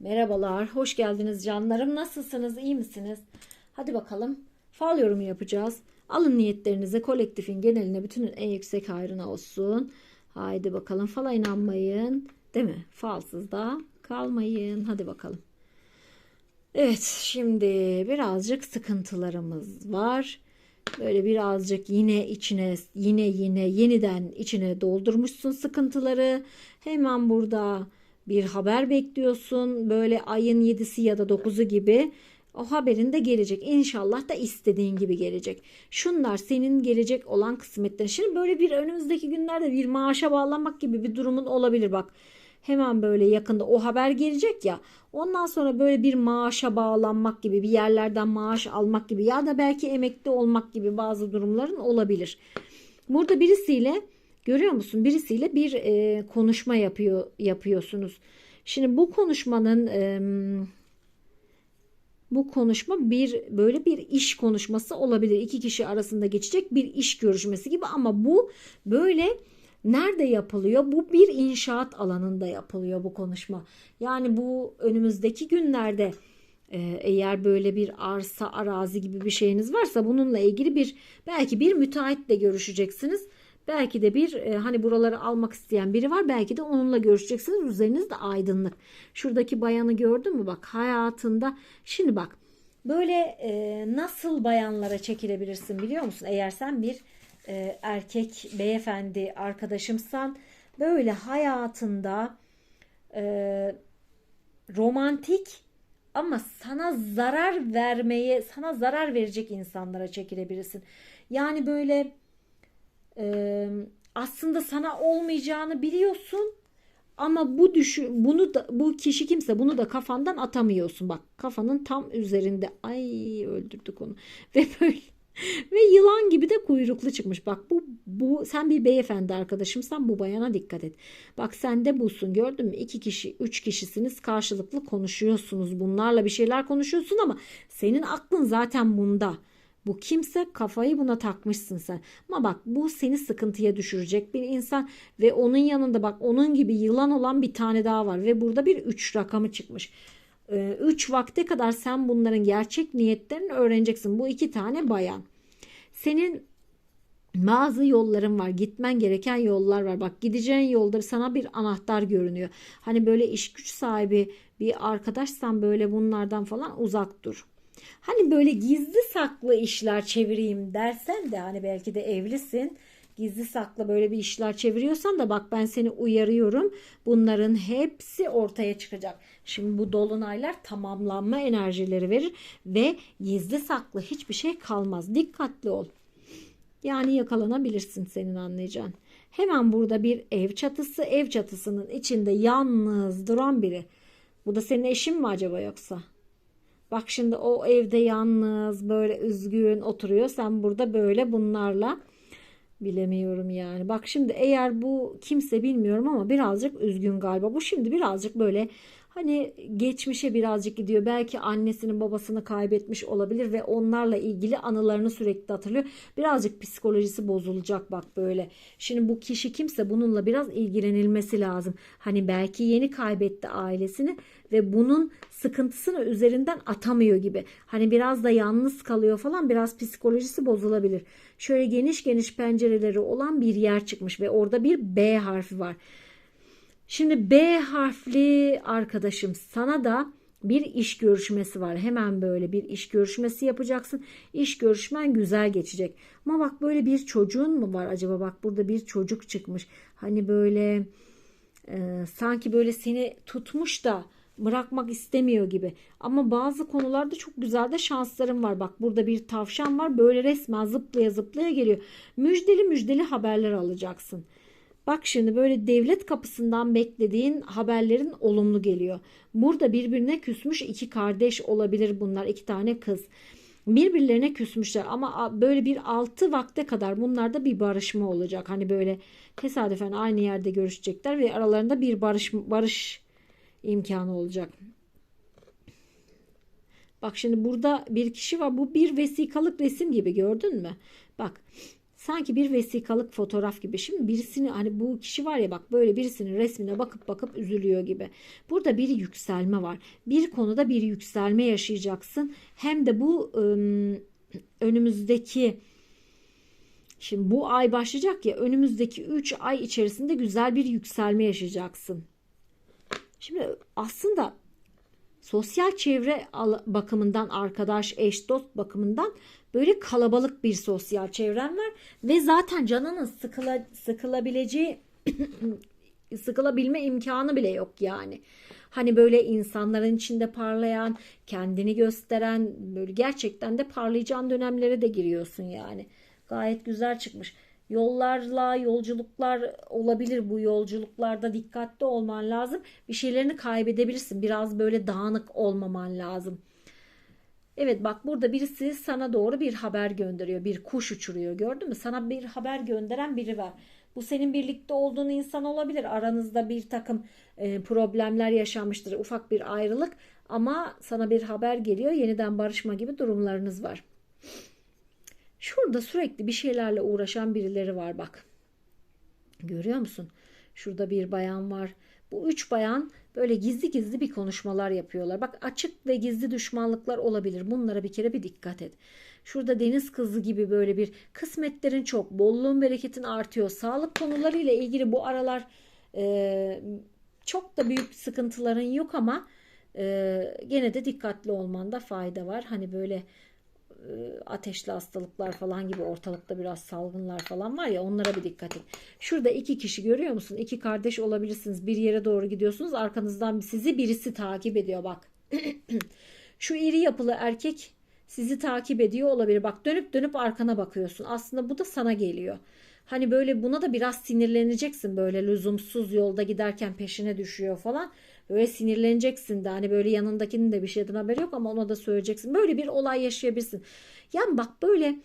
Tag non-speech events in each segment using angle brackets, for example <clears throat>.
Merhabalar, hoş geldiniz canlarım. Nasılsınız, iyi misiniz? Hadi bakalım. Fal yorumu yapacağız. Alın niyetlerinize, kolektifin geneline, bütünün en yüksek hayrına olsun. Haydi bakalım. Fala inanmayın. Değil mi? Falsız da kalmayın. Hadi bakalım. Evet, şimdi birazcık sıkıntılarımız var. Böyle birazcık yine içine yine yine yeniden içine doldurmuşsun sıkıntıları. Hemen burada bir haber bekliyorsun. Böyle ayın 7'si ya da 9'u gibi o haberin de gelecek. İnşallah da istediğin gibi gelecek. Şunlar senin gelecek olan kısmetlerin. Şimdi böyle bir önümüzdeki günlerde bir maaşa bağlanmak gibi bir durumun olabilir bak. Hemen böyle yakında o haber gelecek ya. Ondan sonra böyle bir maaşa bağlanmak gibi bir yerlerden maaş almak gibi ya da belki emekli olmak gibi bazı durumların olabilir. Burada birisiyle görüyor musun? Birisiyle bir e, konuşma yapıyor yapıyorsunuz. Şimdi bu konuşmanın e, bu konuşma bir böyle bir iş konuşması olabilir. İki kişi arasında geçecek bir iş görüşmesi gibi ama bu böyle Nerede yapılıyor? Bu bir inşaat alanında yapılıyor bu konuşma. Yani bu önümüzdeki günlerde e, eğer böyle bir arsa, arazi gibi bir şeyiniz varsa bununla ilgili bir belki bir müteahhitle görüşeceksiniz. Belki de bir e, hani buraları almak isteyen biri var. Belki de onunla görüşeceksiniz. Üzerinizde aydınlık. Şuradaki bayanı gördün mü? Bak hayatında. Şimdi bak böyle e, nasıl bayanlara çekilebilirsin biliyor musun? Eğer sen bir e, erkek beyefendi arkadaşımsan böyle hayatında e, romantik ama sana zarar vermeye sana zarar verecek insanlara çekilebilirsin. Yani böyle e, aslında sana olmayacağını biliyorsun ama bu düşü bunu da bu kişi kimse bunu da kafandan atamıyorsun. Bak kafanın tam üzerinde. Ay öldürdük onu. <laughs> Ve böyle ve yılan gibi de kuyruklu çıkmış. Bak bu bu sen bir beyefendi arkadaşımsan bu bayana dikkat et. Bak sen de busun gördün mü? İki kişi, üç kişisiniz karşılıklı konuşuyorsunuz. Bunlarla bir şeyler konuşuyorsun ama senin aklın zaten bunda. Bu kimse kafayı buna takmışsın sen. Ama bak bu seni sıkıntıya düşürecek bir insan ve onun yanında bak onun gibi yılan olan bir tane daha var ve burada bir üç rakamı çıkmış. 3 vakte kadar sen bunların gerçek niyetlerini öğreneceksin. Bu iki tane bayan. Senin bazı yolların var. Gitmen gereken yollar var. Bak gideceğin yolda sana bir anahtar görünüyor. Hani böyle iş güç sahibi bir arkadaşsan böyle bunlardan falan uzak dur. Hani böyle gizli saklı işler çevireyim dersen de hani belki de evlisin gizli saklı böyle bir işler çeviriyorsan da bak ben seni uyarıyorum. Bunların hepsi ortaya çıkacak. Şimdi bu dolunaylar tamamlanma enerjileri verir ve gizli saklı hiçbir şey kalmaz. Dikkatli ol. Yani yakalanabilirsin senin anlayacağın. Hemen burada bir ev çatısı, ev çatısının içinde yalnız duran biri. Bu da senin eşin mi acaba yoksa? Bak şimdi o evde yalnız böyle üzgün oturuyor. Sen burada böyle bunlarla Bilemiyorum yani. Bak şimdi eğer bu kimse bilmiyorum ama birazcık üzgün galiba. Bu şimdi birazcık böyle hani geçmişe birazcık gidiyor. Belki annesinin babasını kaybetmiş olabilir ve onlarla ilgili anılarını sürekli hatırlıyor. Birazcık psikolojisi bozulacak bak böyle. Şimdi bu kişi kimse bununla biraz ilgilenilmesi lazım. Hani belki yeni kaybetti ailesini ve bunun sıkıntısını üzerinden atamıyor gibi. Hani biraz da yalnız kalıyor falan biraz psikolojisi bozulabilir. Şöyle geniş geniş pencereleri olan bir yer çıkmış ve orada bir B harfi var. Şimdi B harfli arkadaşım sana da bir iş görüşmesi var. Hemen böyle bir iş görüşmesi yapacaksın. İş görüşmen güzel geçecek. Ama bak böyle bir çocuğun mu var acaba? Bak burada bir çocuk çıkmış. Hani böyle e, sanki böyle seni tutmuş da bırakmak istemiyor gibi. Ama bazı konularda çok güzel de şanslarım var. Bak burada bir tavşan var. Böyle resmen zıplaya zıplaya geliyor. Müjdeli müjdeli haberler alacaksın. Bak şimdi böyle devlet kapısından beklediğin haberlerin olumlu geliyor. Burada birbirine küsmüş iki kardeş olabilir bunlar. iki tane kız. Birbirlerine küsmüşler ama böyle bir altı vakte kadar bunlarda bir barışma olacak. Hani böyle tesadüfen aynı yerde görüşecekler ve aralarında bir barış barış imkanı olacak. Bak şimdi burada bir kişi var. Bu bir vesikalık resim gibi gördün mü? Bak Sanki bir vesikalık fotoğraf gibi. Şimdi birisini hani bu kişi var ya bak böyle birisinin resmine bakıp bakıp üzülüyor gibi. Burada bir yükselme var. Bir konuda bir yükselme yaşayacaksın. Hem de bu önümüzdeki Şimdi bu ay başlayacak ya önümüzdeki 3 ay içerisinde güzel bir yükselme yaşayacaksın. Şimdi aslında sosyal çevre bakımından arkadaş, eş, dost bakımından böyle kalabalık bir sosyal çevren var ve zaten canının sıkıla, sıkılabileceği <clears throat> sıkılabilme imkanı bile yok yani. Hani böyle insanların içinde parlayan, kendini gösteren, böyle gerçekten de parlayacağın dönemlere de giriyorsun yani. Gayet güzel çıkmış. Yollarla yolculuklar olabilir bu yolculuklarda dikkatli olman lazım. Bir şeylerini kaybedebilirsin. Biraz böyle dağınık olmaman lazım. Evet bak burada birisi sana doğru bir haber gönderiyor. Bir kuş uçuruyor gördün mü? Sana bir haber gönderen biri var. Bu senin birlikte olduğun insan olabilir. Aranızda bir takım e, problemler yaşanmıştır. Ufak bir ayrılık ama sana bir haber geliyor. Yeniden barışma gibi durumlarınız var. Şurada sürekli bir şeylerle uğraşan birileri var bak. Görüyor musun? Şurada bir bayan var. Bu üç bayan böyle gizli gizli bir konuşmalar yapıyorlar. Bak açık ve gizli düşmanlıklar olabilir. Bunlara bir kere bir dikkat et. Şurada deniz kızı gibi böyle bir kısmetlerin çok, bolluğun bereketin artıyor. Sağlık konularıyla ilgili bu aralar e, çok da büyük sıkıntıların yok ama e, gene de dikkatli olmanda fayda var. Hani böyle ateşli hastalıklar falan gibi ortalıkta biraz salgınlar falan var ya onlara bir dikkat et. Şurada iki kişi görüyor musun? İki kardeş olabilirsiniz. Bir yere doğru gidiyorsunuz. Arkanızdan sizi birisi takip ediyor bak. <clears throat> Şu iri yapılı erkek sizi takip ediyor olabilir. Bak dönüp dönüp arkana bakıyorsun. Aslında bu da sana geliyor. Hani böyle buna da biraz sinirleneceksin böyle lüzumsuz yolda giderken peşine düşüyor falan. Böyle sinirleneceksin de hani böyle yanındakinin de bir şeyden haberi yok ama ona da söyleyeceksin. Böyle bir olay yaşayabilirsin. Yani bak böyle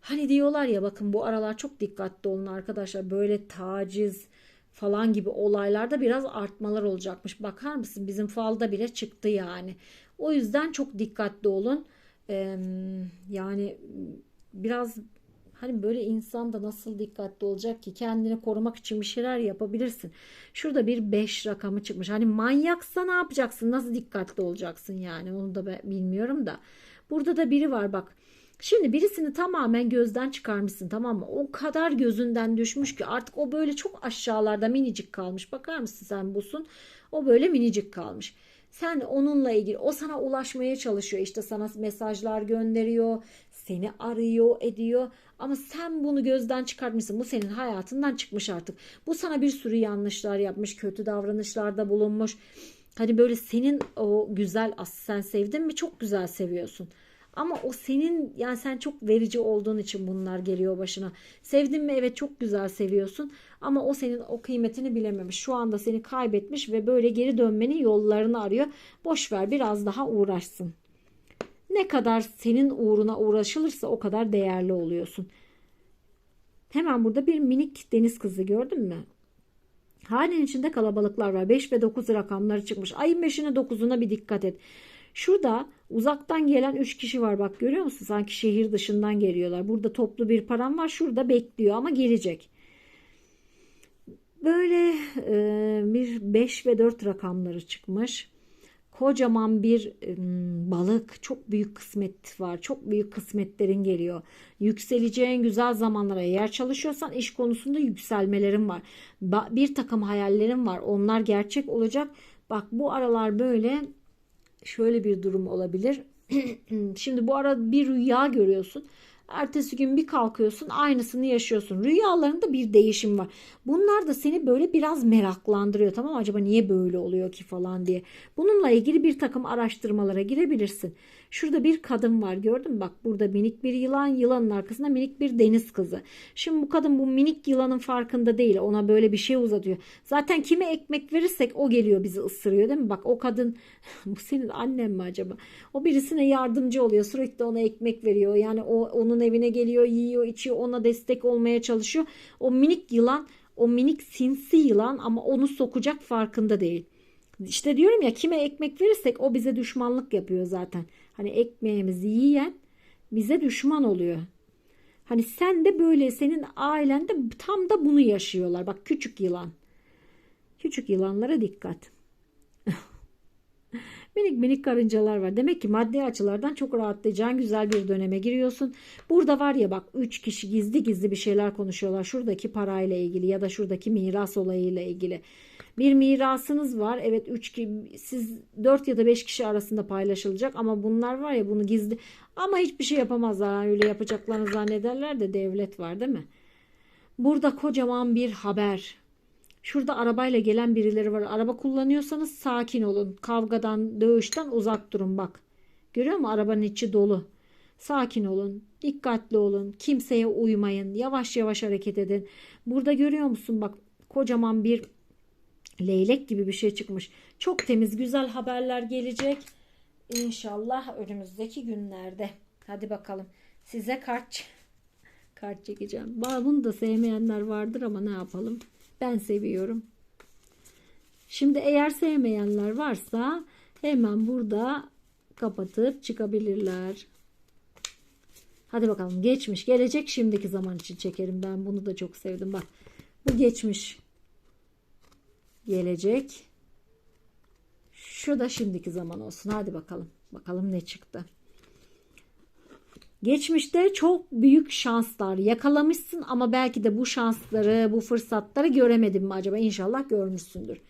hani diyorlar ya bakın bu aralar çok dikkatli olun arkadaşlar. Böyle taciz falan gibi olaylarda biraz artmalar olacakmış. Bakar mısın bizim falda bile çıktı yani. O yüzden çok dikkatli olun. Ee, yani biraz Hani böyle insan da nasıl dikkatli olacak ki kendini korumak için bir şeyler yapabilirsin. Şurada bir 5 rakamı çıkmış. Hani manyaksa ne yapacaksın? Nasıl dikkatli olacaksın yani? Onu da bilmiyorum da. Burada da biri var bak. Şimdi birisini tamamen gözden çıkarmışsın tamam mı? O kadar gözünden düşmüş ki artık o böyle çok aşağılarda minicik kalmış. Bakar mısın sen busun? O böyle minicik kalmış. Sen onunla ilgili o sana ulaşmaya çalışıyor işte sana mesajlar gönderiyor seni arıyor ediyor ama sen bunu gözden çıkartmışsın bu senin hayatından çıkmış artık bu sana bir sürü yanlışlar yapmış kötü davranışlarda bulunmuş hani böyle senin o güzel sen sevdin mi çok güzel seviyorsun ama o senin yani sen çok verici olduğun için bunlar geliyor başına. Sevdin mi evet çok güzel seviyorsun ama o senin o kıymetini bilememiş. Şu anda seni kaybetmiş ve böyle geri dönmenin yollarını arıyor. Boş ver biraz daha uğraşsın. Ne kadar senin uğruna uğraşılırsa o kadar değerli oluyorsun. Hemen burada bir minik deniz kızı gördün mü? Halen içinde kalabalıklar var. 5 ve 9 rakamları çıkmış. Ayın 5'ine 9'una bir dikkat et. Şurada uzaktan gelen 3 kişi var bak görüyor musun? Sanki şehir dışından geliyorlar. Burada toplu bir param var. Şurada bekliyor ama gelecek. Böyle e, bir 5 ve 4 rakamları çıkmış. Kocaman bir balık, çok büyük kısmet var. Çok büyük kısmetlerin geliyor. Yükseleceğin güzel zamanlara eğer çalışıyorsan iş konusunda yükselmelerin var. Bir takım hayallerin var. Onlar gerçek olacak. Bak bu aralar böyle şöyle bir durum olabilir. <clears throat> Şimdi bu arada bir rüya görüyorsun. Ertesi gün bir kalkıyorsun aynısını yaşıyorsun. Rüyalarında bir değişim var. Bunlar da seni böyle biraz meraklandırıyor. Tamam? Acaba niye böyle oluyor ki falan diye. Bununla ilgili bir takım araştırmalara girebilirsin. Şurada bir kadın var gördün mü? Bak burada minik bir yılan, yılanın arkasında minik bir deniz kızı. Şimdi bu kadın bu minik yılanın farkında değil. Ona böyle bir şey uzatıyor. Zaten kime ekmek verirsek o geliyor bizi ısırıyor değil mi? Bak o kadın <laughs> bu senin annen mi acaba? O birisine yardımcı oluyor. Sürekli ona ekmek veriyor. Yani o onun evine geliyor, yiyor, içiyor, ona destek olmaya çalışıyor. O minik yılan, o minik sinsi yılan ama onu sokacak farkında değil. İşte diyorum ya kime ekmek verirsek o bize düşmanlık yapıyor zaten. Hani ekmeğimizi yiyen bize düşman oluyor. Hani sen de böyle senin ailende tam da bunu yaşıyorlar. Bak küçük yılan. Küçük yılanlara dikkat. <laughs> Minik minik karıncalar var. Demek ki maddi açılardan çok rahatlayacağın güzel bir döneme giriyorsun. Burada var ya bak 3 kişi gizli gizli bir şeyler konuşuyorlar. Şuradaki parayla ilgili ya da şuradaki miras olayıyla ilgili. Bir mirasınız var. Evet 3 siz 4 ya da 5 kişi arasında paylaşılacak ama bunlar var ya bunu gizli ama hiçbir şey yapamazlar. Öyle yapacaklarını zannederler de devlet var değil mi? Burada kocaman bir haber. Şurada arabayla gelen birileri var. Araba kullanıyorsanız sakin olun. Kavgadan, dövüşten uzak durun bak. Görüyor musun? Arabanın içi dolu. Sakin olun. Dikkatli olun. Kimseye uymayın. Yavaş yavaş hareket edin. Burada görüyor musun? Bak kocaman bir leylek gibi bir şey çıkmış. Çok temiz, güzel haberler gelecek. İnşallah önümüzdeki günlerde. Hadi bakalım. Size kart kart çekeceğim. Bunu da sevmeyenler vardır ama ne yapalım? Ben seviyorum. Şimdi eğer sevmeyenler varsa hemen burada kapatıp çıkabilirler. Hadi bakalım geçmiş gelecek şimdiki zaman için çekerim ben bunu da çok sevdim bak bu geçmiş gelecek şu da şimdiki zaman olsun hadi bakalım bakalım ne çıktı Geçmişte çok büyük şanslar yakalamışsın ama belki de bu şansları, bu fırsatları göremedin mi acaba? İnşallah görmüşsündür.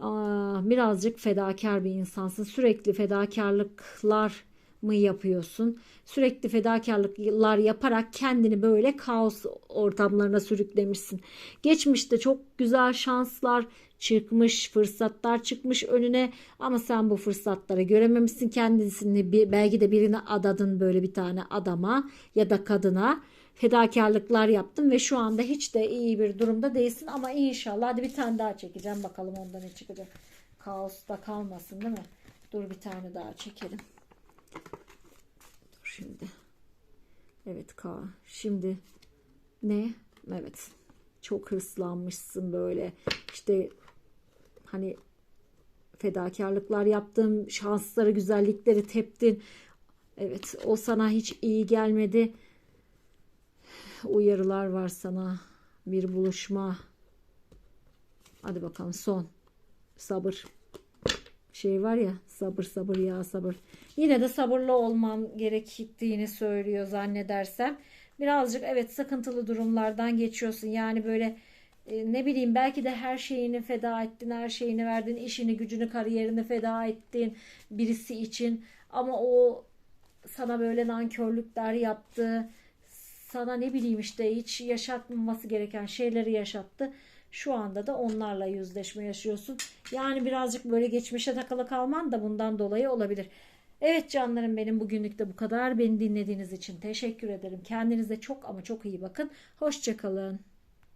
Aa, birazcık fedakar bir insansın. Sürekli fedakarlıklar mı yapıyorsun? Sürekli fedakarlıklar yaparak kendini böyle kaos ortamlarına sürüklemişsin. Geçmişte çok güzel şanslar çıkmış, fırsatlar çıkmış önüne ama sen bu fırsatları görememişsin. Kendisini belki de birine adadın böyle bir tane adama ya da kadına fedakarlıklar yaptın ve şu anda hiç de iyi bir durumda değilsin ama inşallah hadi bir tane daha çekeceğim bakalım ondan ne çıkacak. Kaosta kalmasın değil mi? Dur bir tane daha çekelim. Şimdi. Evet K. Şimdi ne? Evet. Çok hırslanmışsın böyle. İşte hani fedakarlıklar yaptın, şansları, güzellikleri teptin. Evet, o sana hiç iyi gelmedi. Uyarılar var sana. Bir buluşma. Hadi bakalım son. Sabır. Şey var ya sabır sabır ya sabır. Yine de sabırlı olman gerektiğini söylüyor zannedersem. Birazcık evet sıkıntılı durumlardan geçiyorsun. Yani böyle e, ne bileyim belki de her şeyini feda ettin, her şeyini verdin, işini, gücünü, kariyerini feda ettin birisi için. Ama o sana böyle nankörlükler yaptı. Sana ne bileyim işte hiç yaşatmaması gereken şeyleri yaşattı. Şu anda da onlarla yüzleşme yaşıyorsun. Yani birazcık böyle geçmişe takılı kalman da bundan dolayı olabilir. Evet canlarım benim bugünlük de bu kadar. Beni dinlediğiniz için teşekkür ederim. Kendinize çok ama çok iyi bakın. Hoşçakalın.